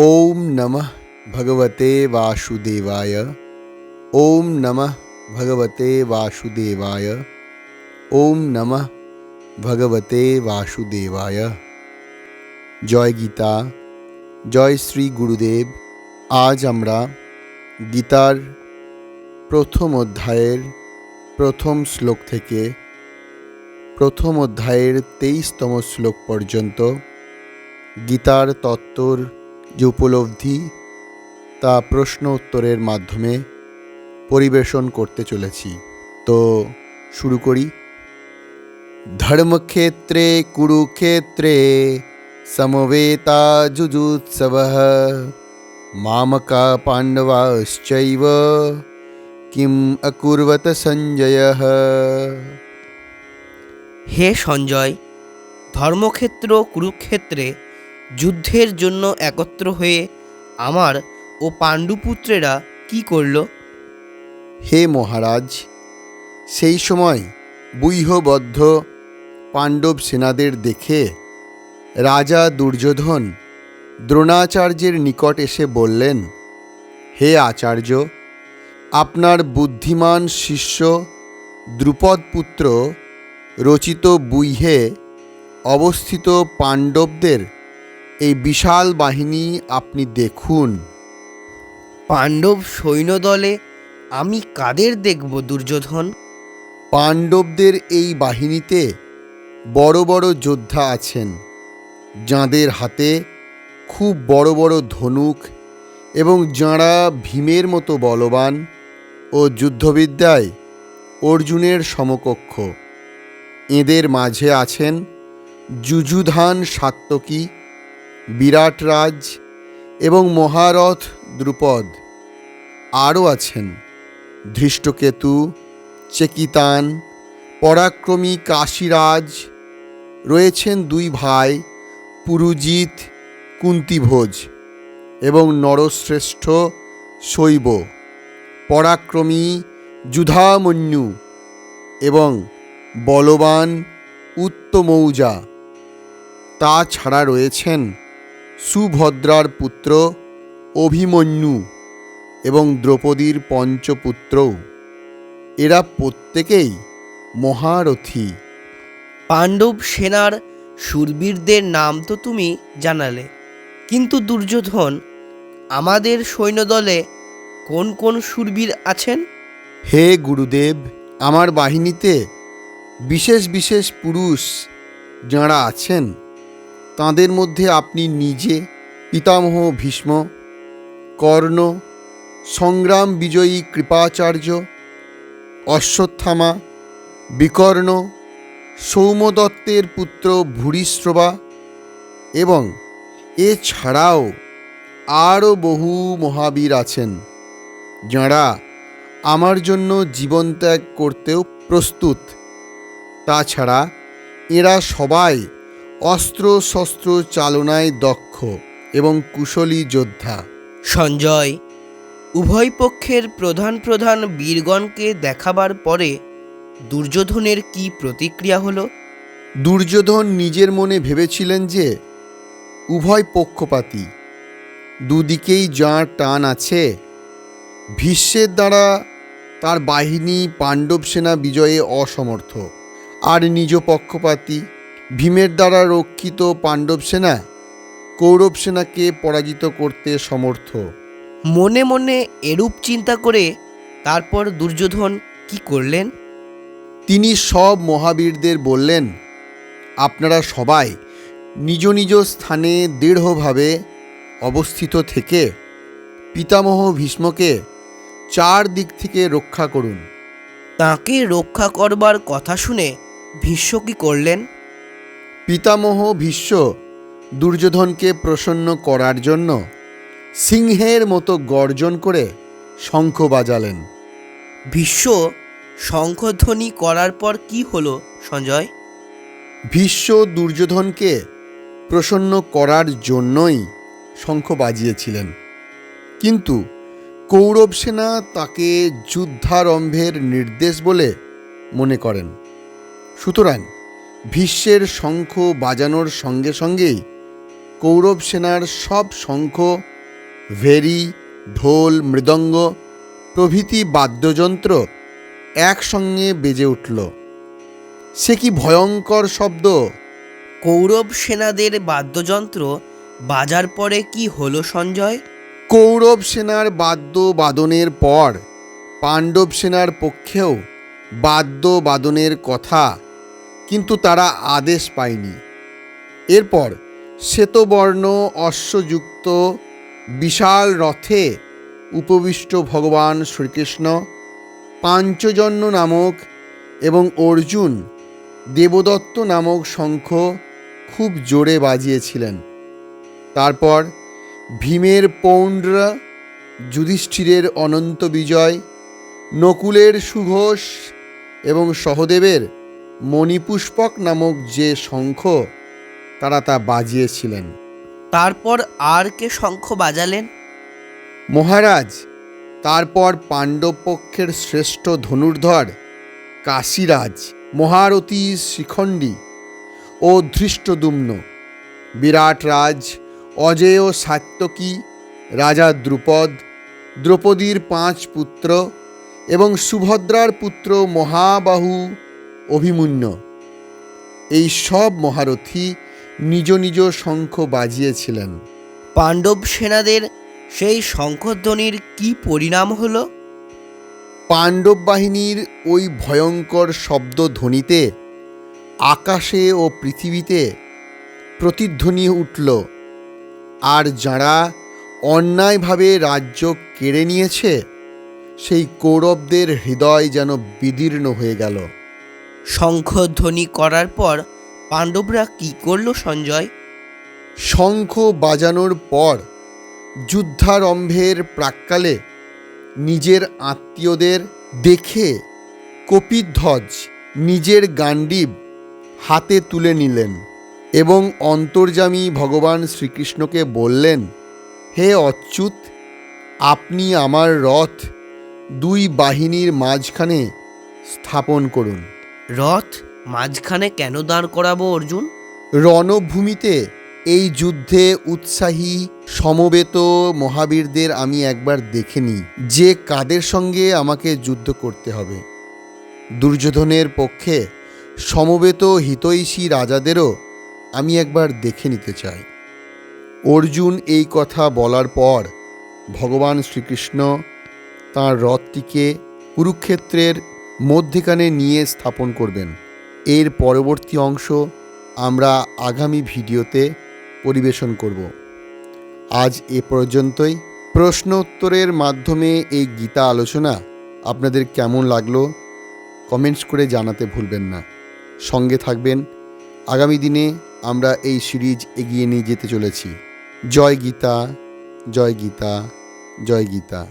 ওম নমঃ ভগবতে বাসুদেবায়। ওম নমঃ ভগবতে বাসুদেবায়। ওম নমঃ ভগবতে বাসুদেবায়। জয় গীতা, জয় শ্রী গুরুদেব। আজ আমরা গীতার প্রথম অধ্যায়ের প্রথম শ্লোক থেকে প্রথম অধ্যায়ের তেইশতম শ্লোক পর্যন্ত গীতার তত্ত্বর যে উপলব্ধি তা প্রশ্ন উত্তরের মাধ্যমে পরিবেশন করতে চলেছি। তো শুরু করি। ধর্মক্ষেত্রে, কুরুক্ষেত্রে, সমবেতা যুজুৎসব, মামকা পাণ্ডবাশ্চৈব, কিম অকুর্বত সঞ্জয়। হে সঞ্জয়, ধর্মক্ষেত্র, কুরুক্ষেত্রে যুদ্ধের জন্য একত্র হয়ে আমার ও পাণ্ডুপুত্রেরা কি করল? হে মহারাজ, সেই সময় বুইহবদ্ধ পাণ্ডব সেনাদের দেখে রাজা দুর্যোধন দ্রোণাচার্যের নিকট এসে বললেন, হে আচার্য, আপনার বুদ্ধিমান শিষ্য দ্রুপদ পুত্র রচিত বুইহে অবস্থিত পাণ্ডবদের এই বিশাল বাহিনী আপনি দেখুন। পাণ্ডব সৈন্যদলে আমি কাদের দেখব দুর্যোধন? পাণ্ডবদের এই বাহিনীতে বড় বড় যোদ্ধা আছেন যাঁদের হাতে খুব বড় বড় ধনুক এবং যাঁরা ভীমের মতো বলবান ও যুদ্ধবিদ্যায় অর্জুনের সমকক্ষ। এদের মাঝে আছেন যুযুধান সাত্তকী বিরাটরাজ এবং মহারথ দ্রুপদ। আরও আছেন ধৃষ্টকেতু, চেকিতান, পরাক্রমী কাশীরাজ, রয়েছেন দুই ভাই পুরুজিৎ কুন্তিভোজ এবং নরশ্রেষ্ঠ শৈব। পরাক্রমী যুধামন্যু এবং বলবান উত্তমৌজা। তাছাড়া রয়েছেন সুভদ্রার পুত্র অভিমন্যু এবং দ্রৌপদীর পঞ্চপুত্রও। এরা প্রত্যেকেই মহারথী। পাণ্ডব সেনার শূরবীরদের নাম তো তুমি জানালে। কিন্তু দুর্যোধন আমাদের সৈন্যদলে কোন কোন শূরবীর আছেন? হে গুরুদেব আমার বাহিনীতে বিশেষ বিশেষ পুরুষ যাঁরা আছেন তাঁদের মধ্যে আপনি নিজে, পিতামহ ভীষ্ম, কর্ণ, সংগ্রাম বিজয়ী কৃপাচার্য, অশ্বত্থামা, বিকর্ণ, সৌমদত্তের পুত্র ভূরিশ্রবা এবং এছাড়াও আরও বহু মহাবীর আছেন, যাঁরা আমার জন্য জীবন ত্যাগ করতেও প্রস্তুত। তাছাড়া এরা সবাই অস্ত্র শস্ত্র চালনায় দক্ষ এবং কুশলী যোদ্ধা। সঞ্জয় উভয় পক্ষের প্রধান প্রধান বীরগণকে দেখাবার পরে দুর্যোধনের কি প্রতিক্রিয়া হলো? দুর্যোধন নিজের মনে ভেবেছিলেন যে উভয় পক্ষপাতী দুদিকেই যাঁর টান আছে ভীষ্মের দ্বারা তার বাহিনী পাণ্ডব সেনা বিজয়ে অসমর্থ আর নিজ পক্ষপাতী ভীমের দ্বারা রক্ষিত পাণ্ডব সেনা কৌরব সেনাকে পরাজিত করতে সমর্থ। মনে মনে এরূপ চিন্তা করে তারপর দুর্যোধন কি করলেন? তিনি সব মহাবীরদের বললেন আপনারা সবাই নিজ নিজ স্থানে দৃঢ়ভাবে অবস্থিত থেকে পিতামহ ভীষ্মকে চার দিক থেকে রক্ষা করুন। তাকে রক্ষা করবার কথা শুনে ভীষ্ম কি করলেন? পিতামহ ভীষ্ম দুর্যোধনকে প্রসন্ন করার জন্য সিংহের মতো গর্জন করে শঙ্খ বাজালেন। ভীষ্ম শঙ্খধ্বনি করার পর কি হলো সঞ্জয়? ভীষ্ম দুর্যোধনকে প্রসন্ন করার জন্যই শঙ্খ বাজিয়েছিলেন। কিন্তু কৌরব সেনা তাকে যুদ্ধারম্ভের নির্দেশ বলে মনে করেন। সুতরাং ভীষ্মের শঙ্খ বাজানোর সঙ্গে সঙ্গেই কৌরব সেনার সব শঙ্খ ভেরি ঢোল মৃদঙ্গ প্রভৃতি বাদ্যযন্ত্র একসঙ্গে বেজে উঠল। সে কি ভয়ঙ্কর শব্দ? কৌরব সেনাদের বাদ্যযন্ত্র বাজার পরে কি হলো সঞ্জয়? কৌরব সেনার বাদ্য বাদনের পর পাণ্ডব সেনার পক্ষেও বাদ্য বাদনের কথা কিন্তু তারা আদেশ পায়নি। এরপর শ্বেতবর্ণ, অশ্বযুক্ত, বিশাল রথে উপবিষ্ট ভগবান শ্রীকৃষ্ণ, পাঞ্চজন্য নামক এবং অর্জুন, দেবদত্ত নামক শঙ্খ খুব জোরে বাজিয়েছিলেন। তারপর ভীমের পৌণ্ডরা যুধিষ্ঠিরের অনন্ত বিজয়, নকুলের সুঘোষ এবং সহদেবের মণিপুষ্পক নামক যে শঙ্খ তারা তা বাজিয়েছিলেন। তারপর আর কে শঙ্খ বাজালেন? মহারাজ তারপর পাণ্ডব পক্ষের শ্রেষ্ঠ ধনুর্ধর কাশীরাজ মহারথী শিখণ্ডী ও ধৃষ্টদুম্ন বিরাট রাজ অজেয় সাত্যকী রাজা দ্রুপদ দ্রৌপদীর পাঁচ পুত্র এবং সুভদ্রার পুত্র মহাবাহু অভিমন্য। এই সব মহারথী নিজ নিজ শঙ্খ বাজিয়েছিলেন। পাণ্ডব সেনাদের সেই শঙ্খধ্বনির কি পরিণাম হল? পাণ্ডব বাহিনীর ওই ভয়ঙ্কর শব্দ ধ্বনিতে আকাশে ও পৃথিবীতে প্রতিধ্বনি উঠল আর যারা অন্যায়ভাবে রাজ্য কেড়ে নিয়েছে সেই কৌরবদের হৃদয় যেন বিদীর্ণ হয়ে গেল। শঙ্খধ্বনি করার পর পাণ্ডবরা কি করল, সঞ্জয়? শঙ্খ বাজানোর পর যুদ্ধারম্ভের প্রাক্কালে নিজের আত্মীয়দের দেখে কপিধ্বজ নিজের গান্ডীব হাতে তুলে নিলেন এবং অন্তর্যামী ভগবান শ্রীকৃষ্ণকে বললেন, হে অচ্যুত, আপনি আমার রথ দুই বাহিনীর মাঝখানে স্থাপন করুন। রথ মাঝখানে কেন দাঁড় করাবো, অর্জুন? রণভূমিতে এই যুদ্ধে উৎসাহী, সমবেত মহাবীরদের আমি একবার দেখে নিই, যে কাদের সঙ্গে আমাকে যুদ্ধ করতে হবে। দুর্যোধনের পক্ষে সমবেত হিতৈষী রাজাদেরও আমি একবার দেখে নিতে চাই। অর্জুন এই কথা বলার পর ভগবান শ্রীকৃষ্ণ তাঁর রথটিকে কুরুক্ষেত্রের মধ্যেখানে নিয়ে স্থাপন করবেন। এর পরবর্তী অংশ আমরা আগামী ভিডিওতে পরিবেশন করব। আজ এ পর্যন্তই। প্রশ্ন উত্তরের মাধ্যমে এই গীতা আলোচনা আপনাদের কেমন লাগল কমেন্টস করে জানাতে ভুলবেন না। সঙ্গে থাকবেন। আগামী দিনে আমরা এই সিরিজ এগিয়ে নিয়ে যেতে চলেছি। জয় গীতা জয় গীতা জয় গীতা।